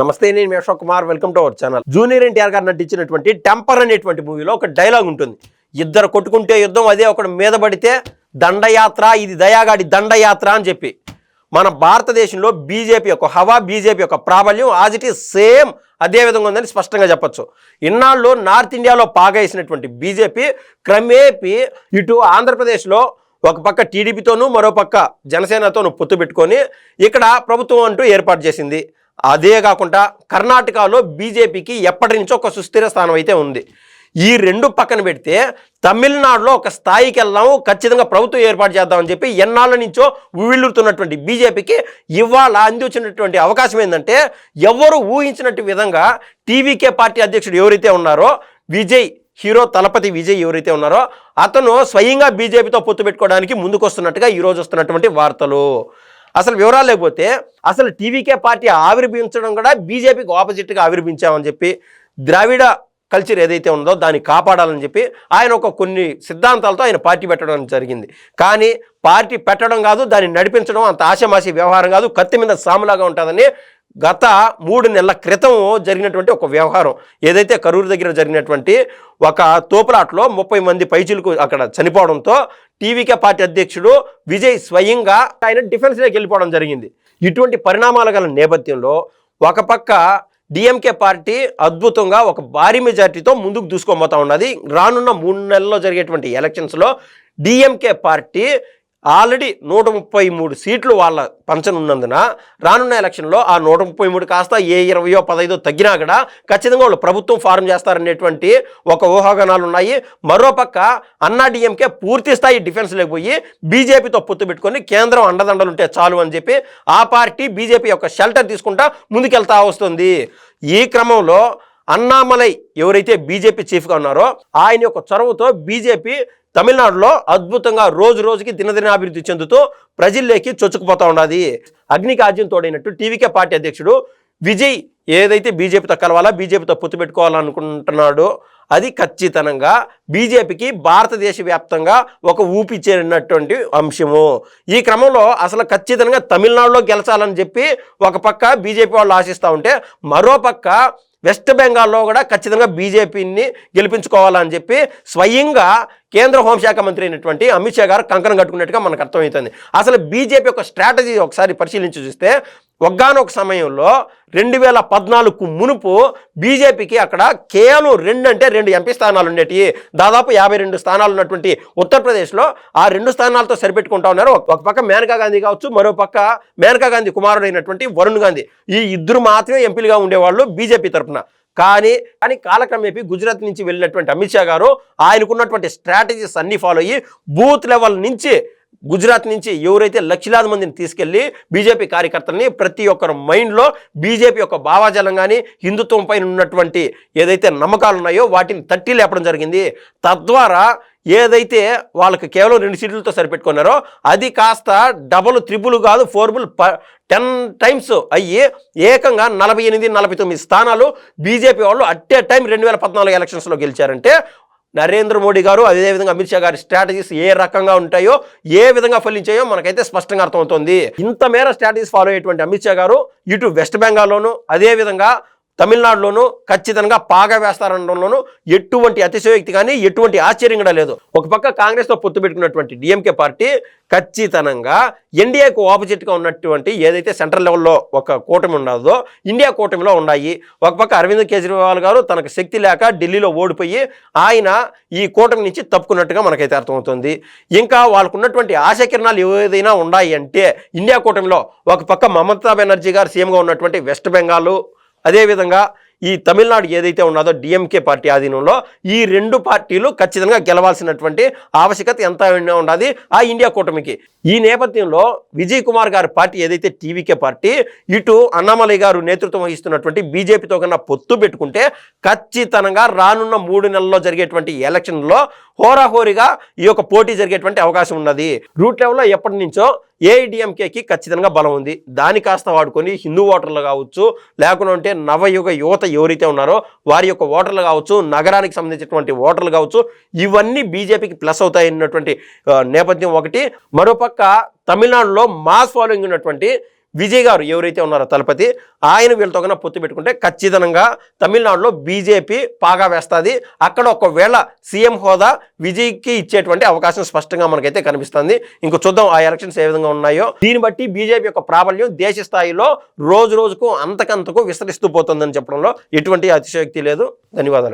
నమస్తే నేను మీ Ashok Kumar. Welcome to our channel junior NTR గారు నటించినటువంటి టెంపర్ అనేటువంటి మూవీలో ఒక డైలాగ్ ఉంటుంది. ఇద్దరు కొట్టుకుంటే యుద్ధం అదే ఒకడు మీద పడితే దండయాత్ర ఇది దయాగాడి దండయాత్ర అని చెప్పి. మన భారతదేశంలో బీజేపీ యొక్క హవా బీజేపీ యొక్క ప్రాబల్యం ఆజ్ ఇట్ ఈస్ సేమ్ అదే విధంగా ఉందని స్పష్టంగా చెప్పొచ్చు. ఇన్నాళ్ళు నార్త్ ఇండియాలో పాగేసినటువంటి బీజేపీ క్రమేపీ ఇటు ఆంధ్రప్రదేశ్లో ఒక పక్క టీడీపీతోనూ మరో పక్క జనసేనతోనూ పొత్తు పెట్టుకొని ఇక్కడ ప్రభుత్వం అంటూ ఏర్పాటు చేసింది. అదే కాకుండా కర్ణాటకలో బీజేపీకి ఎప్పటి నుంచో ఒక సుస్థిర స్థానం అయితే ఉంది. ఈ రెండు పక్కన పెడితే తమిళనాడులో ఒక స్థాయికి వెళ్దాము ఖచ్చితంగా ప్రభుత్వం ఏర్పాటు చేద్దామని చెప్పి ఎన్నాళ్ళ నుంచో ఉవిళ్ళుతున్నటువంటి బీజేపీకి ఇవాళ అందించినటువంటి అవకాశం ఏంటంటే ఎవరు ఊహించినట్టు విధంగా టీవీకే పార్టీ అధ్యక్షుడు ఎవరైతే ఉన్నారో విజయ్ హీరో తలపతి విజయ్ ఎవరైతే ఉన్నారో అతను స్వయంగా బీజేపీతో పొత్తు పెట్టుకోవడానికి ముందుకు వస్తున్నట్టుగా ఈరోజు వస్తున్నటువంటి వార్తలు. అసలు వివరాలు లేకపోతే అసలు టీవీకే పార్టీ ఆవిర్భించడం కూడా బీజేపీకి ఆపోజిట్గా ఆవిర్భించామని చెప్పి ద్రావిడ కల్చర్ ఏదైతే ఉందో దాన్ని కాపాడాలని చెప్పి ఆయన ఒక కొన్ని సిద్ధాంతాలతో ఆయన పార్టీ పెట్టడం జరిగింది. కానీ పార్టీ పెట్టడం కాదు దాన్ని నడిపించడం అంత ఆశమాసి వ్యవహారం కాదు. కత్తి మీద సాములాగా ఉంటుందని గత మూడు నెలల క్రితం జరిగినటువంటి ఒక వ్యవహారం. ఏదైతే కరూరు దగ్గర జరిగినటువంటి ఒక తోపులాట్లో ముప్పై మంది పైచులకు అక్కడ చనిపోవడంతో టీవీకే పార్టీ అధ్యక్షుడు విజయ్ స్వయంగా ఆయన డిఫెన్స్లోకి వెళ్ళిపోవడం జరిగింది. ఇటువంటి పరిణామాల గల నేపథ్యంలో ఒక పక్క డిఎంకే పార్టీ అద్భుతంగా ఒక భారీ మెజార్టీతో ముందుకు దూసుకోబోతా ఉన్నది. రానున్న మూడు నెలల్లో జరిగేటువంటి ఎలక్షన్స్లో డిఎంకే పార్టీ ఆల్రెడీ నూట ముప్పై మూడు సీట్లు వాళ్ళ పంచనున్నందున రానున్న ఎలక్షన్లో ఆ నూట ముప్పై మూడు కాస్త ఏ ఇరవయో పదైదో తగ్గినా కూడా ఖచ్చితంగా వాళ్ళు ప్రభుత్వం ఫారం చేస్తారనేటువంటి ఒక ఊహాగానాలు ఉన్నాయి మరోపక్క అన్నా డిఎంకే పూర్తి స్థాయి డిఫెన్స్ లేకపోయి బీజేపీతో పొత్తు పెట్టుకొని కేంద్రం అండదండలు ఉంటే చాలు అని చెప్పి ఆ పార్టీ బీజేపీ యొక్క షెల్టర్ తీసుకుంటా ముందుకెళ్తా వస్తుంది. ఈ క్రమంలో అన్నామలై ఎవరైతే బీజేపీ చీఫ్గా ఉన్నారో ఆయన యొక్క చొరవతో బీజేపీ తమిళనాడులో అద్భుతంగా రోజు రోజుకి దినదినాభివృద్ధి చెందుతూ ప్రజల్లోకి చొచ్చుకుపోతా ఉన్నది. అగ్నికాజ్యం తోడైనట్టు టీవీకే పార్టీ అధ్యక్షుడు విజయ్ ఏదైతే బీజేపీతో కలవాలా బీజేపీతో పొత్తు పెట్టుకోవాలనుకుంటున్నాడో అది ఖచ్చితంగా బీజేపీకి భారతదేశ వ్యాప్తంగా ఒక ఊపిచ్చేనటువంటి అంశము. ఈ క్రమంలో అసలు ఖచ్చితంగా తమిళనాడులో గెలచాలని చెప్పి ఒక పక్క బీజేపీ వాళ్ళు ఆశిస్తూ ఉంటే మరో పక్క వెస్ట్ బెంగాల్లో కూడా ఖచ్చితంగా బీజేపీని గెలిపించుకోవాలని చెప్పి స్వయంగా కేంద్ర హోంశాఖ మంత్రి అయినటువంటి అమిత్ షా గారు కంకణం కట్టుకున్నట్టుగా మనకు అర్థమవుతుంది. అసలు బీజేపీ యొక్క స్ట్రాటజీ ఒకసారి పరిశీలించి చూస్తే ఒగ్గానొక సమయంలో రెండు వేల పద్నాలుగు మునుపు బీజేపీకి అక్కడ కేవలం రెండు అంటే రెండు ఎంపీ స్థానాలు ఉండేటి దాదాపు యాభై రెండు స్థానాలు ఉన్నటువంటి ఉత్తరప్రదేశ్లో ఆ రెండు స్థానాలతో సరిపెట్టుకుంటా ఉన్నారు. ఒక పక్క మేనకా గాంధీ కావచ్చు మరో పక్క మేనకా గాంధీ కుమారుడైనటువంటి వరుణ్ గాంధీ. ఈ ఇద్దరు మాత్రమే ఎంపీలుగా ఉండేవాళ్ళు బీజేపీ తరఫున కానీ కానీ కాలక్రమేపీ గుజరాత్ నుంచి వెళ్ళినటువంటి అమిత్ షా గారు ఆయనకున్నటువంటి స్ట్రాటజీస్ అన్ని ఫాలో అయ్యి బూత్ లెవెల్ నుంచి గుజరాత్ నుంచి ఎవరైతే లక్షలాది మందిని తీసుకెళ్ళి బీజేపీ కార్యకర్తల్ని ప్రతి ఒక్కరి మైండ్లో బీజేపీ యొక్క భావాజాలం కానీ హిందుత్వం పైన ఉన్నటువంటి ఏదైతే నమ్మకాలు ఉన్నాయో వాటిని తట్టి లేపడం జరిగింది. తద్వారా ఏదైతే వాళ్ళకి కేవలం రెండు సీట్లతో సరిపెట్టుకున్నారో అది కాస్త డబుల్ త్రిబుల్ కాదు ఫోర్బుల్ ప టెన్ టైమ్స్ అయ్యి ఏకంగా నలభై ఎనిమిది నలభై తొమ్మిది స్థానాలు బీజేపీ వాళ్ళు అట్టే టైం రెండు వేల పద్నాలుగు ఎలక్షన్స్లో గెలిచారంటే నరేంద్ర మోడీ గారు అదేవిధంగా అమిత్ షా గారి స్ట్రాటజీస్ ఏ రకంగా ఉంటాయో ఏ విధంగా ఫలించాయో మనకైతే స్పష్టంగా అర్థమవుతుంది. ఇంత మేర స్ట్రాటజీస్ ఫాలో అయ్యేటువంటి అమిత్ షా గారు ఇటు వెస్ట్ బెంగాల్లోను అదేవిధంగా తమిళనాడులోను ఖచ్చితంగా పాగా వేస్తారనడంలోనూ ఎటువంటి అతిశయోక్తి కానీ ఎటువంటి ఆశ్చర్యం కూడా లేదు. ఒక పక్క కాంగ్రెస్తో పొత్తు పెట్టుకున్నటువంటి డిఎంకే పార్టీ ఖచ్చితంగా ఎన్డీఏకు ఆపోజిట్గా ఉన్నటువంటి ఏదైతే సెంట్రల్ లెవెల్లో ఒక కూటమి ఉండదో ఇండియా కూటమిలో ఉన్నాయి. ఒక పక్క అరవింద్ కేజ్రీవాల్ గారు తనకు శక్తి లేక ఢిల్లీలో ఓడిపోయి ఆయన ఈ కూటమి నుంచి తప్పుకున్నట్టుగా మనకైతే అర్థమవుతుంది. ఇంకా వాళ్ళకున్నటువంటి ఆశకిరణాలు ఏదైనా ఉన్నాయి అంటే ఇండియా కూటమిలో ఒక పక్క మమతా బెనర్జీ గారు సీఎంగా ఉన్నటువంటి వెస్ట్ బెంగాల్ అదేవిధంగా ఈ తమిళనాడు ఏదైతే ఉన్నదో డిఎంకే పార్టీ ఆధీనంలో ఈ రెండు పార్టీలు ఖచ్చితంగా గెలవాల్సినటువంటి ఆవశ్యకత ఎంత ఉన్నది ఆ ఇండియా కూటమికి. ఈ నేపథ్యంలో విజయ్ కుమార్ గారి పార్టీ ఏదైతే టీవీకే పార్టీ ఇటు అన్నామలై గారు నేతృత్వం వహిస్తున్నటువంటి బీజేపీతో కన్నా పొత్తు పెట్టుకుంటే ఖచ్చితంగా రానున్న మూడు నెలల్లో జరిగేటువంటి ఎలక్షన్లో హోరాహోరీగా ఈ యొక్క పోటీ జరిగేటువంటి అవకాశం ఉన్నది. రూట్ లెవెల్లో ఎప్పటి నుంచో ఏఐడిఎంకేకి ఖచ్చితంగా బలం ఉంది. దాని కాస్త వాడుకొని హిందూ ఓటర్లు కావచ్చు లేకుంటే నవయుగ యువత ఎవరైతే ఉన్నారో వారి యొక్క ఓటర్లు కావచ్చు నగరానికి సంబంధించినటువంటి ఓటర్లు కావచ్చు ఇవన్నీ బీజేపీకి ప్లస్ అవుతాయన్నటువంటి నేపథ్యం ఒకటి. మరోపక్క తమిళనాడులో మాస్ ఫాలోయింగ్ ఉన్నటువంటి విజయ్ గారు ఎవరైతే ఉన్నారో తలపతి ఆయన వీళ్ళతో కన్నా పొత్తు పెట్టుకుంటే ఖచ్చితంగా తమిళనాడులో బీజేపీ పాగా వేస్తుంది. అక్కడ ఒకవేళ సీఎం హోదా విజయ్కి ఇచ్చేటువంటి అవకాశం స్పష్టంగా మనకైతే కనిపిస్తుంది. ఇంకో చూద్దాం ఆ ఎలక్షన్స్ ఏ విధంగా ఉన్నాయో. దీన్ని బట్టి బీజేపీ యొక్క ప్రాబల్యం దేశ స్థాయిలో రోజు రోజుకు అంతకంతకు విస్తరిస్తూ పోతుందని చెప్పడంలో ఎటువంటి అతిశయోక్తి లేదు. ధన్యవాదాలు.